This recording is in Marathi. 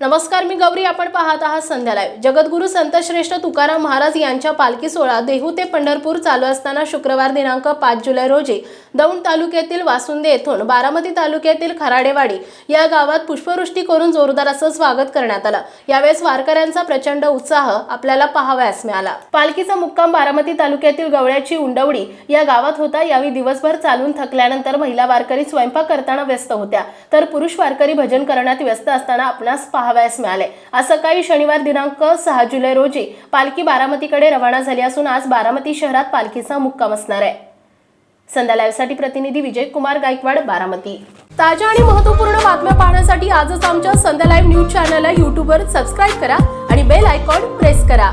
नमस्कार मी गौरी. आपण पाहत आहात संध्या लाईव्ह जगद्गुरू तुकाराम महाराज यांच्या पालखी सोहळा देहू ते पंढरपूर चालू असताना शुक्रवार दिनांक पाच जुलै रोजी दौंड तालुक्यातील वासुंदे येथून बारामती तालुक्यातील खराडेवाडी या गावात पुष्पवृष्टी करून जोरदार असं स्वागत करण्यात आलं. यावेळेस वारकऱ्यांचा प्रचंड उत्साह आपल्याला पाहावयास मिळाला. पालखीचा मुक्काम बारामती तालुक्यातील गवळ्याची उंडवडी या गावात होता. यावेळी दिवसभर चालून थकल्यानंतर महिला वारकरी स्वयंपाक करताना व्यस्त होत्या. तर पुरुष वारकरी भजन करण्यात व्यस्त असताना आपणास पाहावयास मिळाले. आज सकाळी शनिवार दिनांक सहा जुलै रोजी पालखी बारामतीकडे रवाना झाली असून आज बारामती शहरात पालखीचा मुक्काम असणार आहे. संध्या लाईव्हसाठी प्रतिनिधी विजय कुमार गायकवाड बारामती. ताज्या आणि महत्त्वपूर्ण बातम्या पाहण्यासाठी आजच आमच्या संध्या लाईव्ह न्यूज चॅनलला यूट्यूबवर सबस्क्राईब करा आणि बेल आयकॉन प्रेस करा.